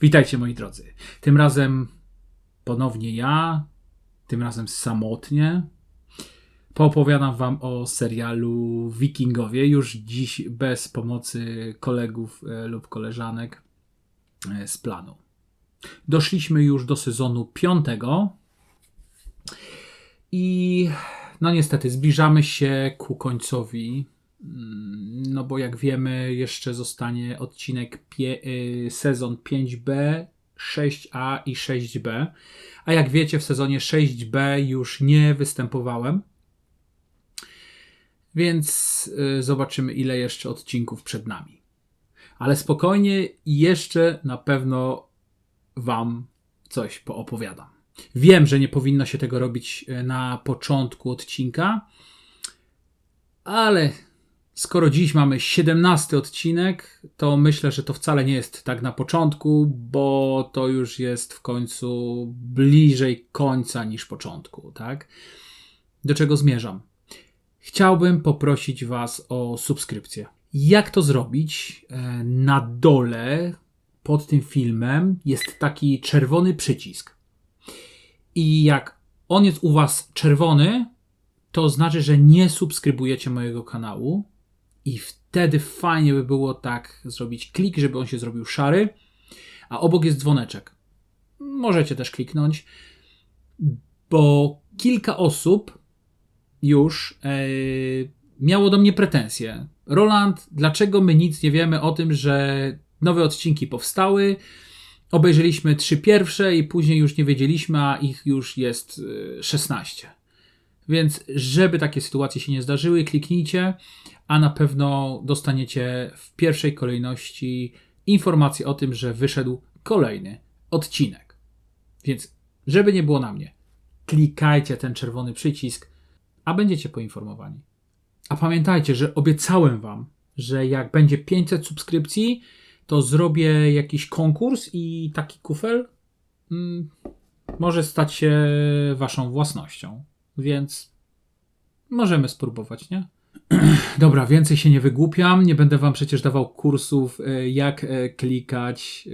Witajcie moi drodzy. Tym razem ponownie ja, tym razem samotnie. Poopowiadam wam o serialu Wikingowie, już dziś bez pomocy kolegów e, lub koleżanek e, z planu. Doszliśmy już do sezonu piątego i no niestety zbliżamy się ku końcowi No bo jak wiemy, jeszcze zostanie odcinek y, sezon 5B, 6A i 6B. A jak wiecie, w sezonie 6B już nie występowałem. Więc y, zobaczymy, ile jeszcze odcinków przed nami. Ale spokojnie, jeszcze na pewno Wam coś poopowiadam. Wiem, że nie powinno się tego robić y, na początku odcinka, ale skoro dziś mamy 17 odcinek, to myślę, że to wcale nie jest tak na początku, bo to już jest w końcu bliżej końca niż początku, tak? Do czego zmierzam? Chciałbym poprosić Was o subskrypcję. Jak to zrobić? E, Na dole pod tym filmem jest taki czerwony przycisk. I jak on jest u Was czerwony, to znaczy, że nie subskrybujecie mojego kanału. I wtedy fajnie by było tak zrobić klik, żeby on się zrobił szary, a obok jest dzwoneczek. Możecie też kliknąć, bo kilka osób już e, miało do mnie pretensje. Roland, dlaczego my nic nie wiemy o tym, że nowe odcinki powstały? Obejrzeliśmy trzy pierwsze i później już nie wiedzieliśmy, a ich już jest e, 16. Więc, żeby takie sytuacje się nie zdarzyły, kliknijcie, a na pewno dostaniecie w pierwszej kolejności informację o tym, że wyszedł kolejny odcinek. Więc, żeby nie było na mnie, klikajcie ten czerwony przycisk, a będziecie poinformowani. A pamiętajcie, że obiecałem Wam, że jak będzie 500 subskrypcji, to zrobię jakiś konkurs i taki kufel mm, może stać się Waszą własnością. Więc możemy spróbować, nie? Dobra, więcej się nie wygłupiam. Nie będę wam przecież dawał kursów, e, jak e, klikać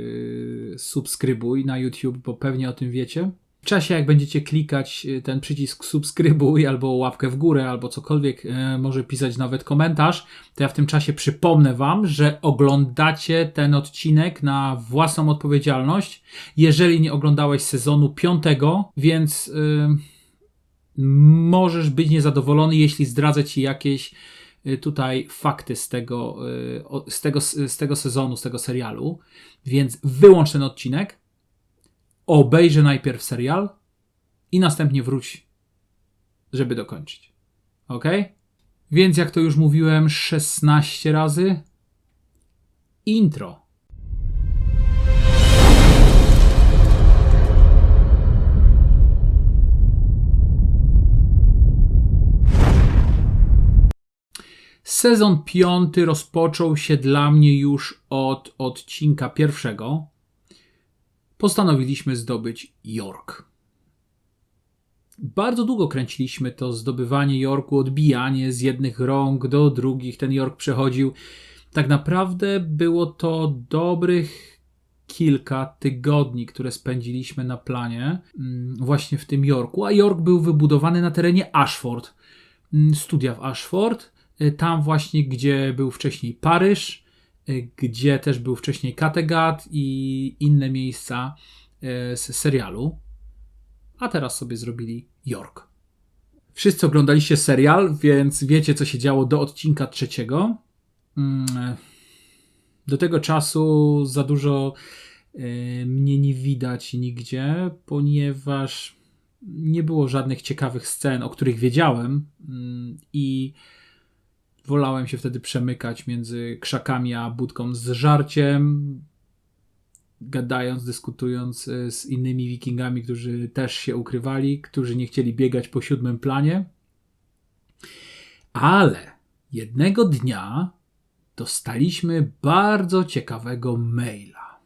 e, subskrybuj na YouTube, bo pewnie o tym wiecie. W czasie, jak będziecie klikać ten przycisk subskrybuj, albo łapkę w górę, albo cokolwiek, może pisać nawet komentarz, to ja w tym czasie przypomnę wam, że oglądacie ten odcinek na własną odpowiedzialność. Jeżeli nie oglądałeś sezonu piątego, więc. Yy, możesz być niezadowolony, jeśli zdradzę ci jakieś y, tutaj fakty z tego, y, z tego, z tego sezonu, z tego serialu. Więc wyłącz ten odcinek, obejrzę najpierw serial i następnie wróć, żeby dokończyć. Ok? Więc jak to już mówiłem 16 razy, intro. Sezon piąty rozpoczął się dla mnie już od odcinka pierwszego. Postanowiliśmy zdobyć York. Bardzo długo kręciliśmy to zdobywanie Yorku, odbijanie z jednych rąk do drugich. Ten York przechodził. Tak naprawdę było to dobrych kilka tygodni, które spędziliśmy na planie, mm, właśnie w tym Yorku. A York był wybudowany na terenie Ashford. Mm, Studia w Ashford tam właśnie, gdzie był wcześniej Paryż, y, gdzie też był wcześniej Kattegat i inne miejsca y, z serialu. A teraz sobie zrobili York. Wszyscy oglądaliście serial, więc wiecie, co się działo do odcinka trzeciego. Mm, Do tego czasu za dużo y, mnie nie widać nigdzie, ponieważ nie było żadnych ciekawych scen, o których wiedziałem mm, i wolałem się wtedy przemykać między krzakami a budką z żarciem, gadając, dyskutując e, z innymi wikingami, którzy też się ukrywali, którzy nie chcieli biegać po siódmym planie. Ale jednego dnia dostaliśmy bardzo ciekawego maila.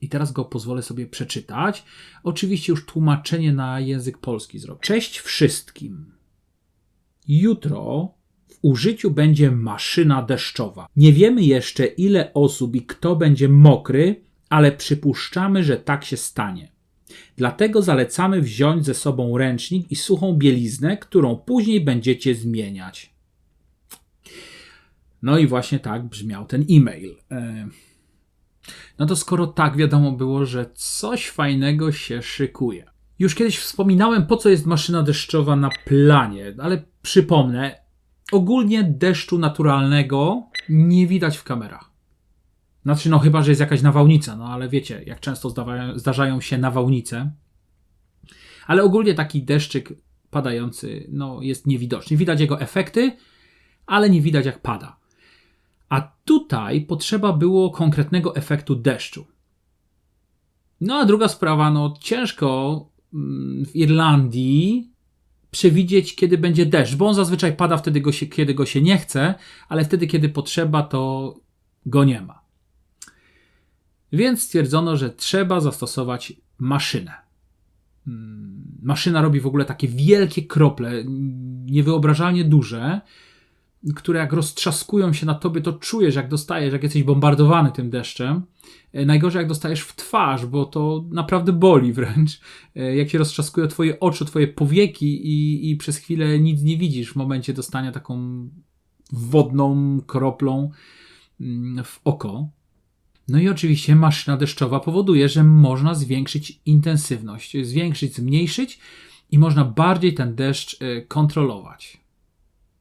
I teraz go pozwolę sobie przeczytać. Oczywiście już tłumaczenie na język polski zrobię. Cześć wszystkim. Jutro użyciu będzie maszyna deszczowa. Nie wiemy jeszcze, ile osób i kto będzie mokry, ale przypuszczamy, że tak się stanie. Dlatego zalecamy wziąć ze sobą ręcznik i suchą bieliznę, którą później będziecie zmieniać. No i właśnie tak brzmiał ten e-mail. E, no to skoro tak wiadomo było, że coś fajnego się szykuje. Już kiedyś wspominałem, po co jest maszyna deszczowa na planie, ale przypomnę, ogólnie deszczu naturalnego nie widać w kamerach. Znaczy, no chyba, że jest jakaś nawałnica, no ale wiecie, jak często zdarzają się nawałnice. Ale ogólnie taki deszczyk padający, no jest niewidoczny. Widać jego efekty, ale nie widać jak pada. A tutaj potrzeba było konkretnego efektu deszczu. No a druga sprawa, no ciężko mm, w Irlandii przewidzieć, kiedy będzie deszcz, bo on zazwyczaj pada wtedy, go się, kiedy go się nie chce, ale wtedy, kiedy potrzeba, to go nie ma. Więc stwierdzono, że trzeba zastosować maszynę. Mm, maszyna robi w ogóle takie wielkie krople, niewyobrażalnie duże, które jak roztrzaskują się na tobie, to czujesz, jak dostajesz, jak jesteś bombardowany tym deszczem. E, najgorzej, jak dostajesz w twarz, bo to naprawdę boli wręcz. E, jak się roztrzaskują twoje oczy, twoje powieki i, i przez chwilę nic nie widzisz w momencie dostania taką wodną kroplą mm, w oko. No i oczywiście maszyna deszczowa powoduje, że można zwiększyć intensywność, zwiększyć, zmniejszyć i można bardziej ten deszcz e, kontrolować.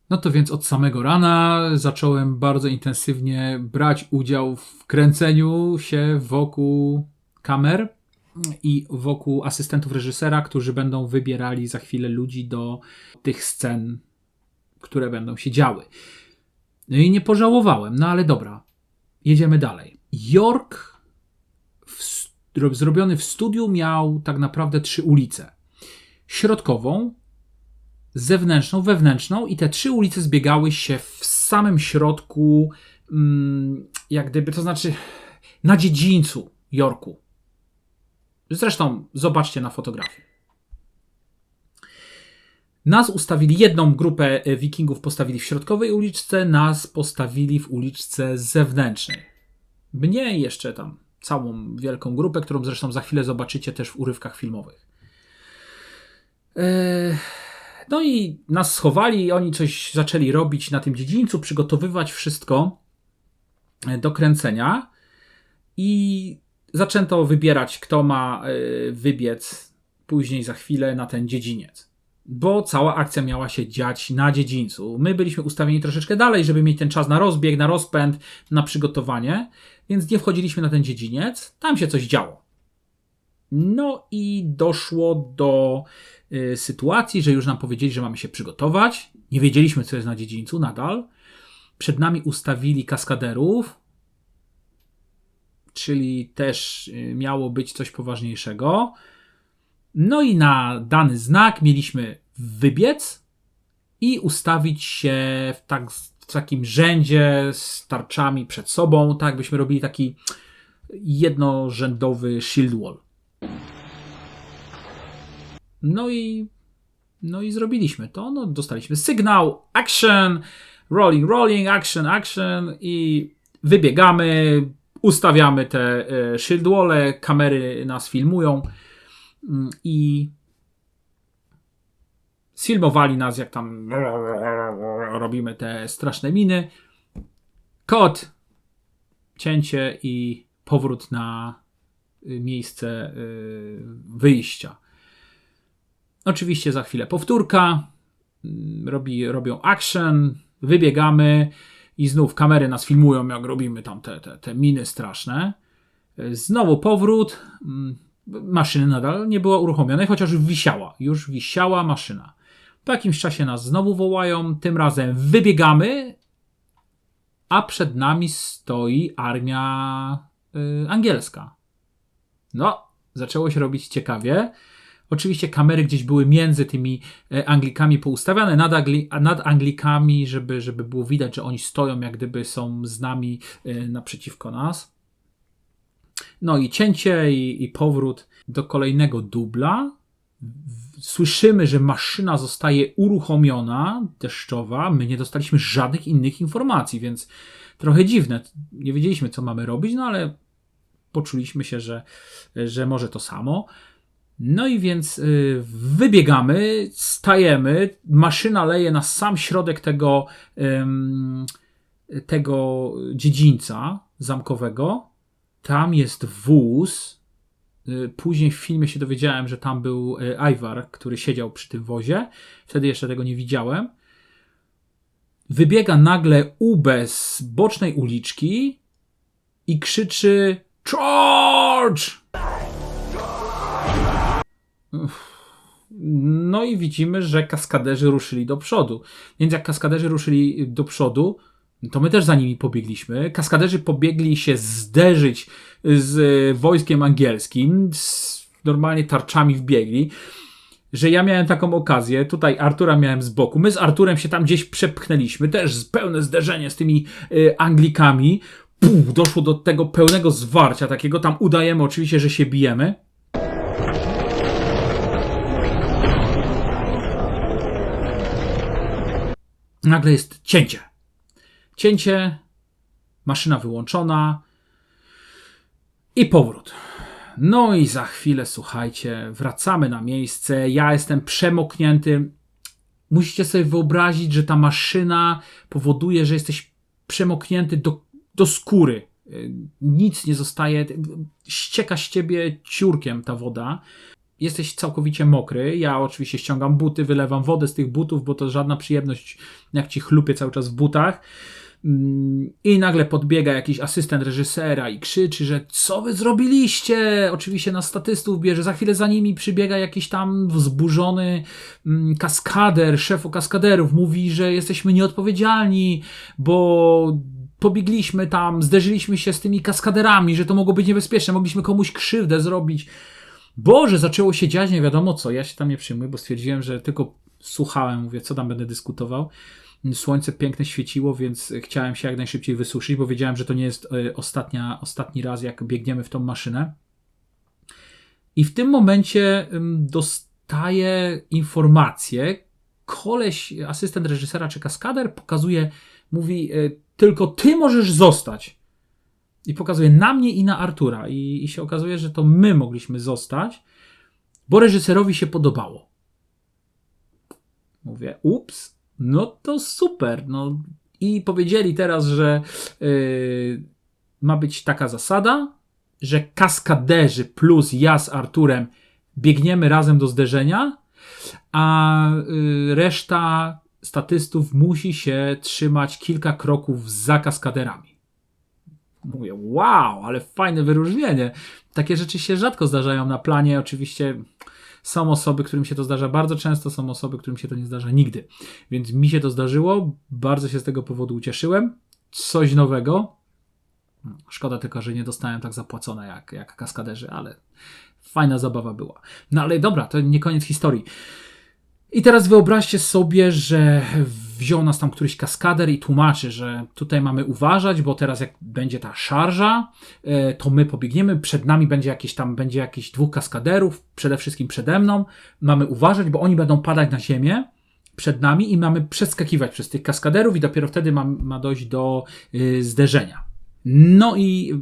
No to więc od samego rana zacząłem bardzo intensywnie brać udział w kręceniu się wokół kamer i wokół asystentów reżysera, którzy będą wybierali za chwilę ludzi do tych scen, które będą się działy. No i nie pożałowałem, no ale dobra, jedziemy dalej. York w, zrobiony w studiu miał tak naprawdę trzy ulice. Środkową, zewnętrzną, wewnętrzną i te trzy ulice zbiegały się w samym środku, mm, jak gdyby, to znaczy na dziedzińcu Yorku. Zresztą zobaczcie na fotografii. Nas ustawili, jedną grupę e, wikingów postawili w środkowej uliczce, nas postawili w uliczce zewnętrznej. Mnie jeszcze tam całą wielką grupę, którą zresztą za chwilę zobaczycie też w urywkach filmowych. Eee, no i nas schowali, oni coś zaczęli robić na tym dziedzińcu, przygotowywać wszystko e, do kręcenia i zaczęto wybierać, kto ma e, wybiec później za chwilę na ten dziedziniec. Bo cała akcja miała się dziać na dziedzińcu. My byliśmy ustawieni troszeczkę dalej, żeby mieć ten czas na rozbieg, na rozpęd, na przygotowanie, więc nie wchodziliśmy na ten dziedziniec. Tam się coś działo. No i doszło do sytuacji, że już nam powiedzieli, że mamy się przygotować. Nie wiedzieliśmy, co jest na dziedzińcu nadal. Przed nami ustawili kaskaderów, czyli też y, miało być coś poważniejszego. No i na dany znak mieliśmy wybiec i ustawić się w, tak, w takim rzędzie z tarczami przed sobą, tak byśmy robili taki jednorzędowy shield wall. No i, no i zrobiliśmy to. No, dostaliśmy sygnał, action, rolling, rolling, action, action i wybiegamy, ustawiamy te e, shield wall, kamery nas filmują mm, i sfilmowali nas, jak tam robimy te straszne miny. Kod, cięcie i powrót na y, miejsce y, wyjścia. Oczywiście za chwilę powtórka, mm, robi, robią action, wybiegamy i znów kamery nas filmują, jak robimy tam te, te, te miny straszne. Znowu powrót. Mm, maszyny nadal nie była uruchomiona, chociaż wisiała. Już wisiała maszyna. Po jakimś czasie nas znowu wołają, tym razem wybiegamy, a przed nami stoi armia y, angielska. No, zaczęło się robić ciekawie. Oczywiście kamery gdzieś były między tymi e, Anglikami poustawiane, nad, Angli nad Anglikami, żeby, żeby było widać, że oni stoją, jak gdyby są z nami e, naprzeciwko nas. No i cięcie i, i powrót do kolejnego dubla. Słyszymy, że maszyna zostaje uruchomiona, deszczowa. My nie dostaliśmy żadnych innych informacji, więc trochę dziwne. Nie wiedzieliśmy, co mamy robić, no ale poczuliśmy się, że, że może to samo. No i więc y, wybiegamy, stajemy, maszyna leje na sam środek tego, tego dziedzińca zamkowego. Tam jest wóz. Y, Później w filmie się dowiedziałem, że tam był y, Ivar, który siedział przy tym wozie. Wtedy jeszcze tego nie widziałem. Wybiega nagle Ube z bocznej uliczki i krzyczy Charge! No i widzimy, że kaskaderzy ruszyli do przodu. Więc jak kaskaderzy ruszyli do przodu, to my też za nimi pobiegliśmy. Kaskaderzy pobiegli się zderzyć z wojskiem angielskim, z normalnie tarczami wbiegli. Że ja miałem taką okazję, tutaj Artura miałem z boku. My z Arturem się tam gdzieś przepchnęliśmy, też pełne zderzenie z tymi y, Anglikami. Puh, doszło do tego pełnego zwarcia takiego. Tam udajemy oczywiście, że się bijemy. Nagle jest cięcie. Cięcie, maszyna wyłączona i powrót. No i za chwilę, słuchajcie, wracamy na miejsce. Ja jestem przemoknięty. Musicie sobie wyobrazić, że ta maszyna powoduje, że jesteś przemoknięty do, do skóry. Nic nie zostaje, ścieka z ciebie ciurkiem ta woda. Jesteś całkowicie mokry. Ja oczywiście ściągam buty, wylewam wodę z tych butów, bo to żadna przyjemność, jak ci chlupie cały czas w butach. I nagle podbiega jakiś asystent reżysera i krzyczy, że co wy zrobiliście? Oczywiście na statystów bierze. Za chwilę za nimi przybiega jakiś tam wzburzony mm, kaskader, szef kaskaderów. Mówi, że jesteśmy nieodpowiedzialni, bo pobiegliśmy tam, zderzyliśmy się z tymi kaskaderami, że to mogło być niebezpieczne, mogliśmy komuś krzywdę zrobić. Boże, zaczęło się dziać, nie wiadomo co. Ja się tam nie przyjmuję, bo stwierdziłem, że tylko słuchałem, mówię, co tam będę dyskutował. Słońce piękne świeciło, więc chciałem się jak najszybciej wysuszyć, bo wiedziałem, że to nie jest e, ostatnia, ostatni raz, jak biegniemy w tą maszynę. I w tym momencie dostaję informację. Koleś, asystent reżysera czy kaskader pokazuje, mówi: e, Tylko ty możesz zostać. I pokazuje na mnie i na Artura. I, I się okazuje, że to my mogliśmy zostać, bo reżyserowi się podobało. Mówię, ups, no to super. No. I powiedzieli teraz, że yy, ma być taka zasada, że kaskaderzy plus ja z Arturem biegniemy razem do zderzenia, a yy, reszta statystów musi się trzymać kilka kroków za kaskaderami. Mówię, wow, ale fajne wyróżnienie. Takie rzeczy się rzadko zdarzają na planie. Oczywiście są osoby, którym się to zdarza bardzo często, są osoby, którym się to nie zdarza nigdy. Więc mi się to zdarzyło, bardzo się z tego powodu ucieszyłem. Coś nowego. Szkoda tylko, że nie dostałem tak zapłacone jak, jak kaskaderzy, ale fajna zabawa była. No ale dobra, to nie koniec historii. I teraz wyobraźcie sobie, że wziął nas tam któryś kaskader i tłumaczy, że tutaj mamy uważać, bo teraz jak będzie ta szarża, e, to my pobiegniemy, przed nami będzie jakieś tam, będzie jakiś dwóch kaskaderów, przede wszystkim przede mną. Mamy uważać, bo oni będą padać na ziemię przed nami i mamy przeskakiwać przez tych kaskaderów i dopiero wtedy ma, ma dojść do y, zderzenia. No i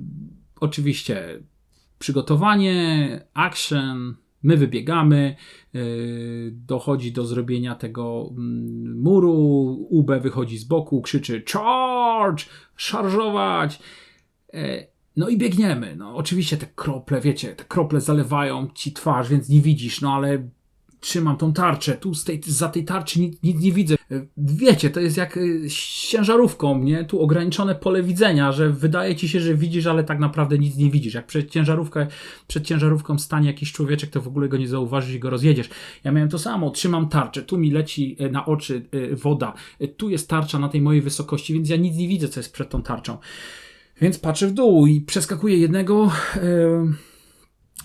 oczywiście przygotowanie, action, My wybiegamy, yy, dochodzi do zrobienia tego mm, muru, UB wychodzi z boku, krzyczy charge, szarżować. Yy, no i biegniemy. No, oczywiście te krople, wiecie, te krople zalewają ci twarz, więc nie widzisz, no ale trzymam tą tarczę, tu z tej, za tej tarczy nic, nic nie widzę. Wiecie, to jest jak y, z ciężarówką, nie? Tu ograniczone pole widzenia, że wydaje ci się, że widzisz, ale tak naprawdę nic nie widzisz. Jak przed, ciężarówkę, przed ciężarówką stanie jakiś człowieczek, to w ogóle go nie zauważysz i go rozjedziesz. Ja miałem to samo, trzymam tarczę, tu mi leci y, na oczy woda, tu jest tarcza na tej mojej wysokości, więc ja nic nie widzę, co jest przed tą tarczą. Więc patrzę w dół i przeskakuję jednego... Yy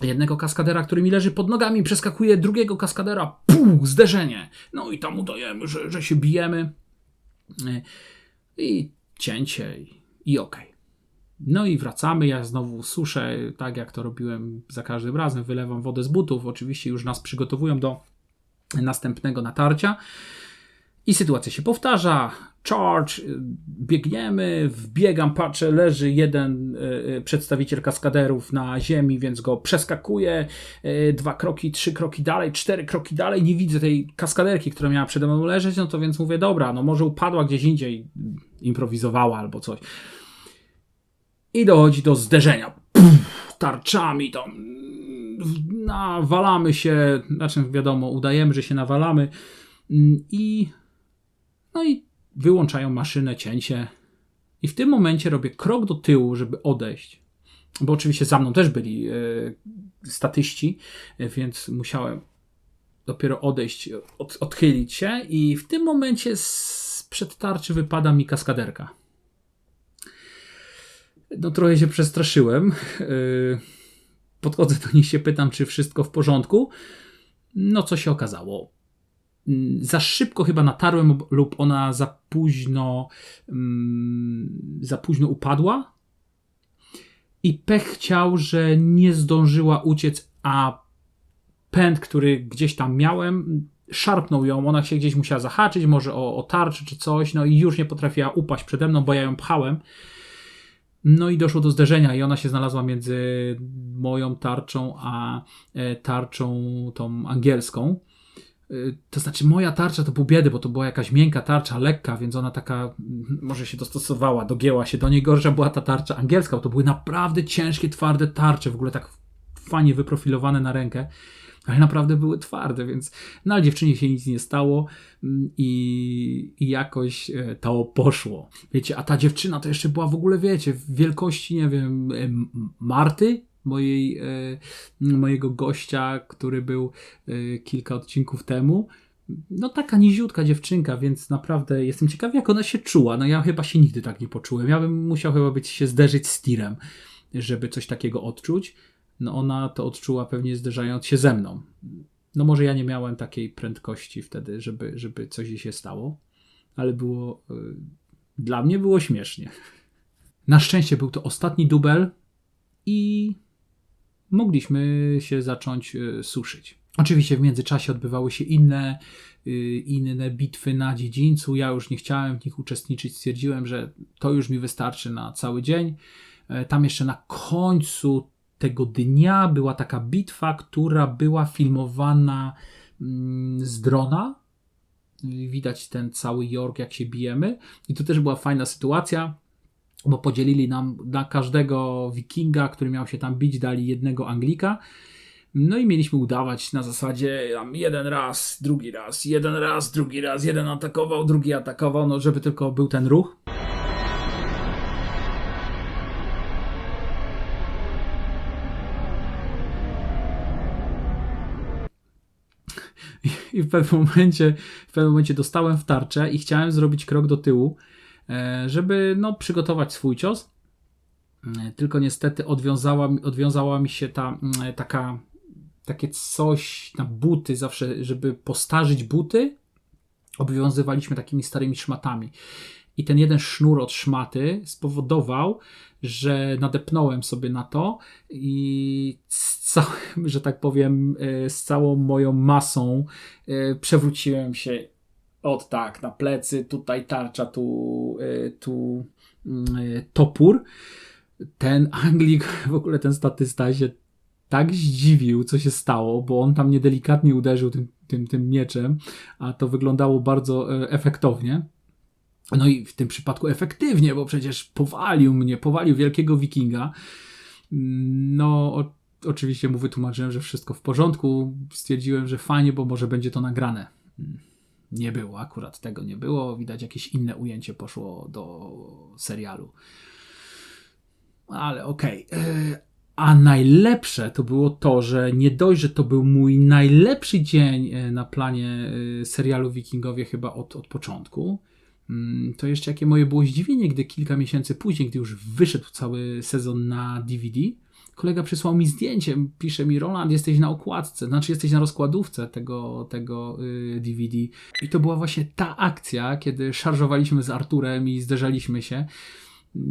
jednego kaskadera, który mi leży pod nogami, przeskakuje drugiego kaskadera, pum, zderzenie. No i tam udajemy, że, że się bijemy. E, I cięcie i, i okej. Okay. No i wracamy, ja znowu suszę, tak jak to robiłem za każdym razem, wylewam wodę z butów, oczywiście już nas przygotowują do następnego natarcia. I sytuacja się powtarza, charge, biegniemy, wbiegam, patrzę, leży jeden y, przedstawiciel kaskaderów na ziemi, więc go przeskakuję, y, dwa kroki, trzy kroki dalej, cztery kroki dalej, nie widzę tej kaskaderki, która miała przede mną leżeć, no to więc mówię, dobra, no może upadła gdzieś indziej, improwizowała albo coś. I dochodzi do zderzenia. Tarczami tam nawalamy się, znaczy wiadomo, udajemy, że się nawalamy i no i wyłączają maszynę, cięcie. I w tym momencie robię krok do tyłu, żeby odejść. Bo oczywiście za mną też byli e, statyści, więc musiałem dopiero odejść, od, odchylić się. I w tym momencie z przed tarczy wypada mi kaskaderka. No trochę się przestraszyłem. E, podchodzę do nich się pytam, czy wszystko w porządku. No co się okazało? Mm, za szybko chyba natarłem lub ona za późno mm, za późno upadła i pech chciał, że nie zdążyła uciec, a pęd, który gdzieś tam miałem, szarpnął ją, ona się gdzieś musiała zahaczyć, może o, o czy coś, no i już nie potrafiła upaść przede mną, bo ja ją pchałem. No i doszło do zderzenia i ona się znalazła między moją tarczą a e, tarczą tą angielską. Y, to znaczy, moja tarcza to był biedy, bo to była jakaś miękka tarcza, lekka, więc ona taka może się dostosowała, dogięła się do niej. Gorsza była ta tarcza angielska, bo to były naprawdę ciężkie, twarde tarcze, w ogóle tak fajnie wyprofilowane na rękę, ale naprawdę były twarde, więc no ale dziewczynie się nic nie stało mm, i, i jakoś e, to poszło. Wiecie, a ta dziewczyna to jeszcze była w ogóle, wiecie, w wielkości, nie wiem, Marty, mojej, e, mojego gościa, który był e, kilka odcinków temu. No taka niziutka dziewczynka, więc naprawdę jestem ciekaw, jak ona się czuła. No ja chyba się nigdy tak nie poczułem. Ja bym musiał chyba być się zderzyć z tirem, żeby coś takiego odczuć. No ona to odczuła pewnie zderzając się ze mną. No może ja nie miałem takiej prędkości wtedy, żeby, żeby coś jej się stało, ale było y, dla mnie było śmiesznie. Na szczęście był to ostatni dubel i mogliśmy się zacząć e, suszyć. Oczywiście w międzyczasie odbywały się inne, e, inne bitwy na dziedzińcu. Ja już nie chciałem w nich uczestniczyć. Stwierdziłem, że to już mi wystarczy na cały dzień. E, tam jeszcze na końcu tego dnia była taka bitwa, która była filmowana mm, z drona. Widać ten cały York, jak się bijemy. I to też była fajna sytuacja bo podzielili nam na każdego wikinga, który miał się tam bić, dali jednego Anglika. No i mieliśmy udawać na zasadzie jeden raz, drugi raz, jeden raz, drugi raz, jeden atakował, drugi atakował, no żeby tylko był ten ruch. I w pewnym momencie, w pewnym momencie dostałem w tarczę i chciałem zrobić krok do tyłu żeby no, przygotować swój cios. E, tylko niestety odwiązała, odwiązała mi się ta mm, taka, takie coś na buty, zawsze, żeby postarzyć buty, obwiązywaliśmy takimi starymi szmatami. I ten jeden sznur od szmaty spowodował, że nadepnąłem sobie na to i z całym, że tak powiem, e, z całą moją masą przewróciłem się od tak, na plecy, tutaj tarcza, tu, y, tu y, topór. Ten Anglik, w ogóle ten statysta się tak zdziwił, co się stało, bo on tam niedelikatnie uderzył tym, tym, tym mieczem, a to wyglądało bardzo e, efektownie. No i w tym przypadku efektywnie, bo przecież powalił mnie, powalił wielkiego wikinga. No, o, oczywiście mu wytłumaczyłem, że wszystko w porządku. Stwierdziłem, że fajnie, bo może będzie to nagrane nie było, akurat tego nie było. Widać jakieś inne ujęcie poszło do serialu. Ale okej. Okay. E, a najlepsze to było to, że nie dość, że to był mój najlepszy dzień e, na planie e, serialu Wikingowie chyba od, od początku, mm, to jeszcze jakie moje było zdziwienie, gdy kilka miesięcy później, gdy już wyszedł cały sezon na DVD, kolega przysłał mi zdjęcie, pisze mi Roland, jesteś na okładce, znaczy jesteś na rozkładówce tego, tego DVD. I to była właśnie ta akcja, kiedy szarżowaliśmy z Arturem i zderzaliśmy się. Yy,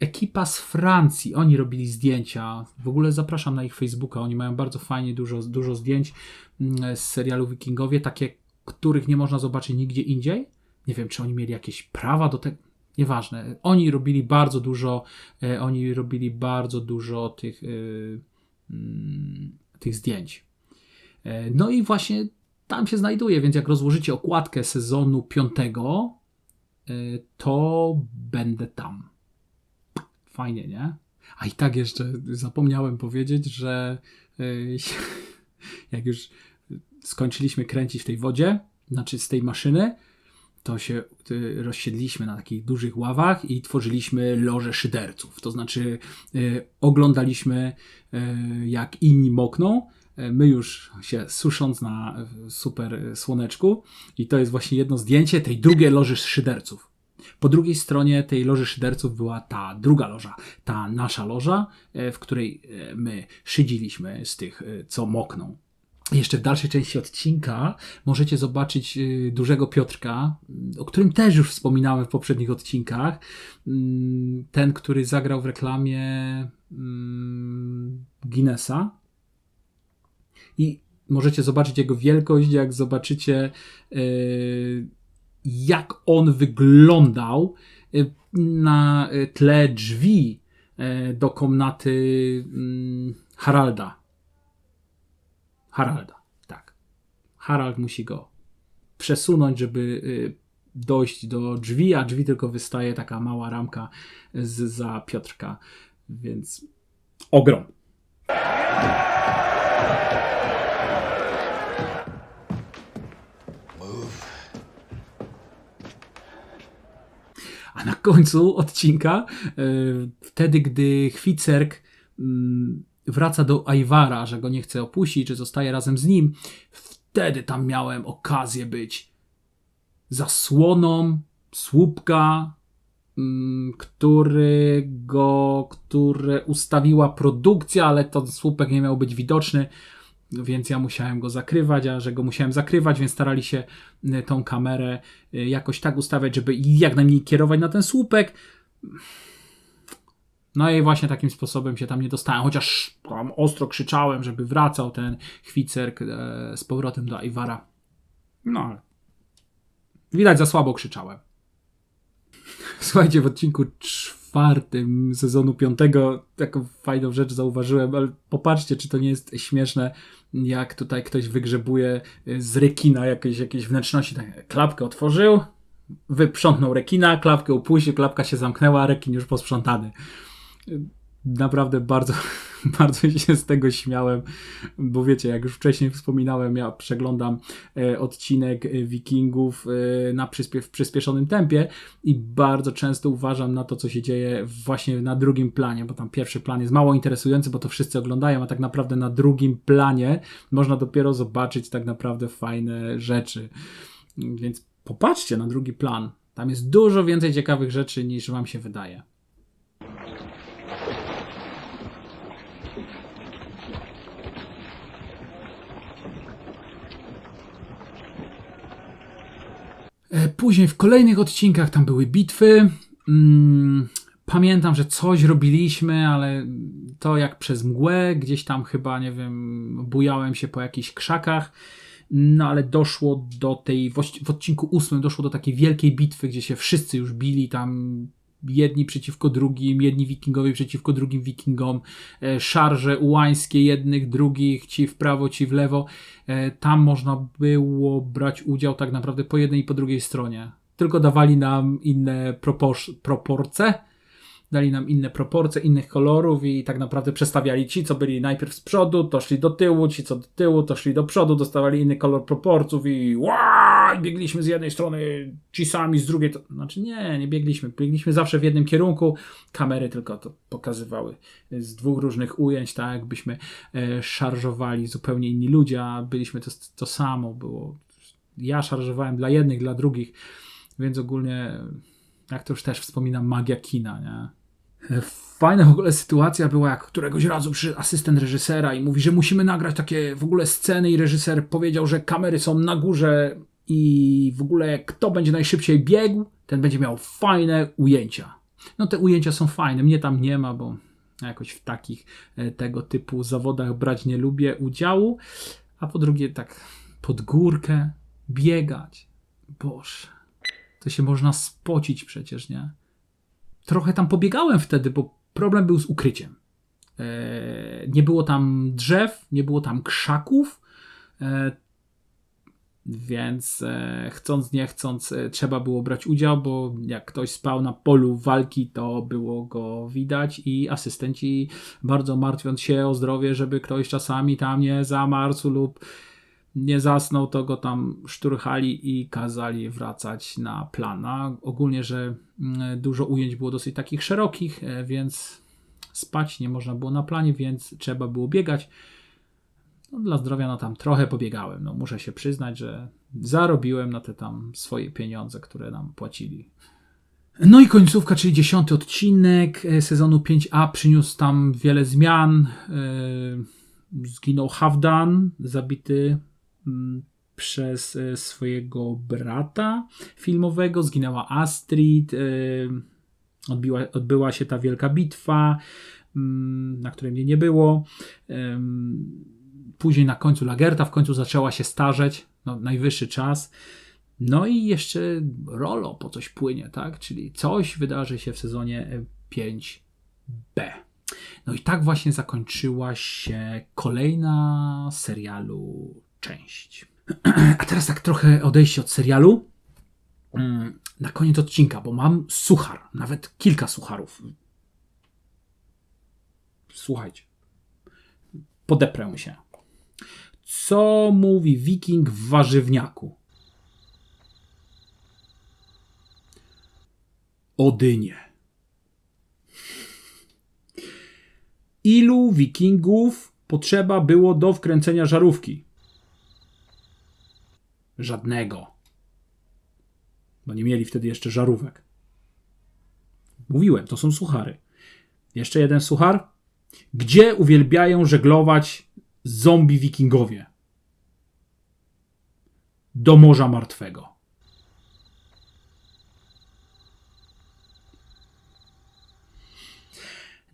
ekipa z Francji, oni robili zdjęcia. W ogóle zapraszam na ich Facebooka, oni mają bardzo fajnie dużo, dużo zdjęć yy, z serialu Wikingowie, takie, których nie można zobaczyć nigdzie indziej. nie wiem, czy oni mieli jakieś prawa do tego. Nieważne. Oni robili bardzo dużo, e, oni robili bardzo dużo tych, e, mm, tych zdjęć. E, no i właśnie tam się znajduje, więc jak rozłożycie okładkę sezonu piątego, to będę tam. Fajnie, nie? A i tak jeszcze zapomniałem powiedzieć, że jak już skończyliśmy kręcić w tej wodzie, znaczy z tej maszyny, to się rozsiedliśmy na takich dużych ławach i tworzyliśmy loże szyderców. To znaczy y, oglądaliśmy y, jak inni mokną, y, my już się susząc na super słoneczku i to jest właśnie jedno zdjęcie tej drugiej loży szyderców. Po drugiej stronie tej loży szyderców była ta druga loża, ta nasza loża, w której my szydziliśmy z tych, co mokną. Jeszcze w dalszej części odcinka możecie zobaczyć y, dużego Piotrka, y, o którym też już wspominałem w poprzednich odcinkach. Mm, Ten, który zagrał w reklamie Guinnessa. I możecie zobaczyć jego wielkość, jak zobaczycie, y, jak on wyglądał y, na tle drzwi y, do komnaty Haralda. Haralda, tak. Harald musi go przesunąć, żeby y, dojść do drzwi, a drzwi tylko wystaje taka mała ramka z, za Piotrka, więc ogrom. A na końcu odcinka, y, wtedy gdy Chwicerk mm, wraca do Ajwara, że go nie chce opuścić, że zostaje razem z nim, wtedy tam miałem okazję być zasłoną słupka, mm, którego, które ustawiła produkcja, ale to słupek nie miał być widoczny, więc ja musiałem go zakrywać, a że go musiałem zakrywać, więc starali się y, tą kamerę y, jakoś tak ustawiać, żeby jak najmniej kierować na ten słupek. No i właśnie takim sposobem się tam nie dostałem, chociaż tam ostro krzyczałem, żeby wracał ten chwicerk e, z powrotem do Iwara. No ale widać za słabo krzyczałem. Słuchajcie, w odcinku czwartym sezonu piątego taką fajną rzecz zauważyłem, ale popatrzcie, czy to nie jest śmieszne, jak tutaj ktoś wygrzebuje z rekina jakieś, jakieś wnętrzności. Tak, klapkę otworzył, wyprzątnął rekina, klapkę upuścił, klapka się zamknęła, rekin już posprzątany naprawdę bardzo, bardzo się z tego śmiałem, bo wiecie, jak już wcześniej wspominałem, ja przeglądam e, odcinek e, Wikingów e, na przyspie w przyspieszonym tempie i bardzo często uważam na to, co się dzieje właśnie na drugim planie, bo tam pierwszy plan jest mało interesujący, bo to wszyscy oglądają, a tak naprawdę na drugim planie można dopiero zobaczyć tak naprawdę fajne rzeczy. Więc popatrzcie na drugi plan. Tam jest dużo więcej ciekawych rzeczy niż wam się wydaje. E, Później w kolejnych odcinkach tam były bitwy. Mm, Pamiętam, że coś robiliśmy, ale to jak przez mgłę, gdzieś tam chyba, nie wiem, bujałem się po jakichś krzakach. No ale doszło do tej, w odci- w odcinku ósmym doszło do takiej wielkiej bitwy, gdzie się wszyscy już bili, tam jedni przeciwko drugim, jedni wikingowie przeciwko drugim wikingom, e, szarże ułańskie jednych, drugich, ci w prawo, ci w lewo. E, Tam można było brać udział tak naprawdę po jednej i po drugiej stronie. Tylko dawali nam inne propor- proporcje, dali nam inne proporcje, innych kolorów i tak naprawdę przestawiali ci, co byli najpierw z przodu, to szli do tyłu, ci co do tyłu, to szli do przodu, dostawali inny kolor proporcjów i ła, i biegliśmy z jednej strony ci sami, z drugiej to, znaczy nie, nie biegliśmy, biegliśmy zawsze w jednym kierunku, kamery tylko to pokazywały z dwóch różnych ujęć, tak jakbyśmy e, szarżowali zupełnie inni ludzie, a byliśmy to, to samo, było, ja szarżowałem dla jednych, dla drugich, więc ogólnie jak to już też wspominam, magia kina, nie? Fajna w ogóle sytuacja była, jak któregoś razu przyszedł asystent reżysera i mówi, że musimy nagrać takie w ogóle sceny i reżyser powiedział, że kamery są na górze i w ogóle kto będzie najszybciej biegł, ten będzie miał fajne ujęcia. No te ujęcia są fajne, mnie tam nie ma, bo jakoś w takich e, tego typu zawodach brać nie lubię udziału, a po drugie tak pod górkę biegać. Boże to się można spocić przecież, nie? Trochę tam pobiegałem wtedy, bo problem był z ukryciem. E, nie było tam drzew, nie było tam krzaków, e, więc e, chcąc, nie chcąc, e, trzeba było brać udział, bo jak ktoś spał na polu walki, to było go widać i asystenci bardzo martwiąc się o zdrowie, żeby ktoś czasami tam nie zamarł lub nie zasnął, to go tam szturchali i kazali wracać na plana. Ogólnie, że mm, dużo ujęć było dosyć takich szerokich, e, więc spać nie można było na planie, więc trzeba było biegać. No, dla zdrowia no tam trochę pobiegałem. No, muszę się przyznać, że zarobiłem na te tam swoje pieniądze, które nam płacili. No i końcówka, czyli dziesiąty odcinek e, sezonu 5A przyniósł tam wiele zmian. E, zginął Havdan, zabity mm, przez e, swojego brata filmowego. Zginęła Astrid. Odbiła, odbyła się ta wielka bitwa, mm, na której mnie nie było później na końcu Lagerta w końcu zaczęła się starzeć, no, najwyższy czas. No i jeszcze Rolo po coś płynie, tak? Czyli coś wydarzy się w sezonie 5B. No i tak właśnie zakończyła się kolejna serialu część. A teraz tak trochę odejście od serialu. Mm, na koniec odcinka, bo mam suchar, nawet kilka sucharów. Słuchajcie. Podeprę się. Co mówi wiking w warzywniaku? Odynie. Ilu wikingów potrzeba było do wkręcenia żarówki? Żadnego. Bo nie mieli wtedy jeszcze żarówek. Mówiłem, to są suchary. Jeszcze jeden suchar. Gdzie uwielbiają żeglować zombie wikingowie do Morza Martwego.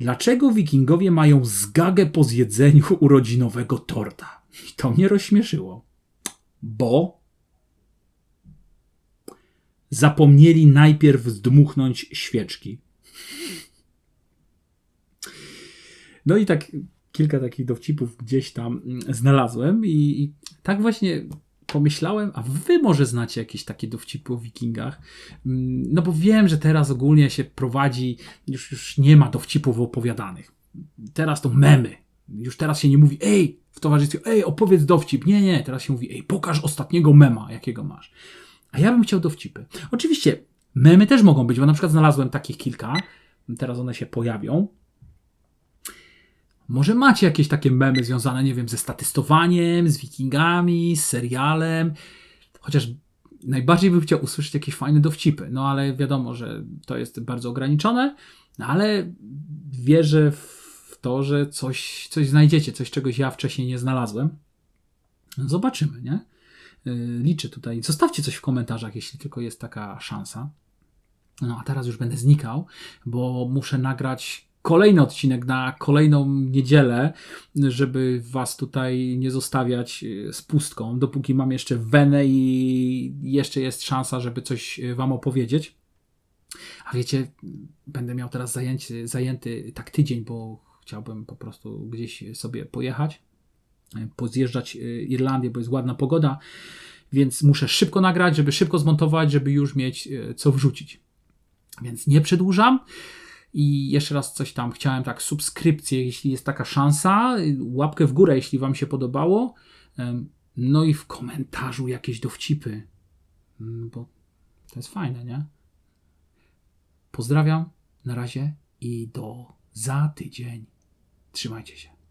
Dlaczego wikingowie mają zgagę po zjedzeniu urodzinowego torta? I to mnie rozśmieszyło. Bo zapomnieli najpierw zdmuchnąć świeczki. No i tak kilka takich dowcipów gdzieś tam mm, znalazłem i, i tak właśnie pomyślałem, a wy może znacie jakieś takie dowcipy o wikingach, mm, no bo wiem, że teraz ogólnie się prowadzi, już, już nie ma dowcipów opowiadanych. Teraz to memy. Już teraz się nie mówi, ej, w towarzystwie, ej, opowiedz dowcip. Nie, nie, teraz się mówi, ej, pokaż ostatniego mema, jakiego masz. A ja bym chciał dowcipy. Oczywiście, memy też mogą być, bo na przykład znalazłem takich kilka, teraz one się pojawią. Może macie jakieś takie memy związane, nie wiem, ze statystowaniem, z wikingami, z serialem. Chociaż najbardziej bym chciał usłyszeć jakieś fajne dowcipy. No ale wiadomo, że to jest bardzo ograniczone, no, ale wierzę w to, że coś, coś znajdziecie, coś czegoś ja wcześniej nie znalazłem. Zobaczymy, nie? Y, liczę tutaj. Zostawcie coś w komentarzach, jeśli tylko jest taka szansa. No a teraz już będę znikał, bo muszę nagrać kolejny odcinek na kolejną niedzielę, żeby was tutaj nie zostawiać e, z pustką, dopóki mam jeszcze wenę i jeszcze jest szansa, żeby coś e, wam opowiedzieć. A wiecie, będę miał teraz zajęty, zajęty tak tydzień, bo chciałbym po prostu gdzieś sobie pojechać, e, pozjeżdżać Irlandię, bo jest ładna pogoda, więc muszę szybko nagrać, żeby szybko zmontować, żeby już mieć co wrzucić. Więc nie przedłużam. I jeszcze raz coś tam chciałem, tak, subskrypcję, jeśli jest taka szansa, łapkę w górę, jeśli Wam się podobało. No i w komentarzu jakieś dowcipy, mm, bo to jest fajne, nie? Pozdrawiam, na razie i do za tydzień. Trzymajcie się.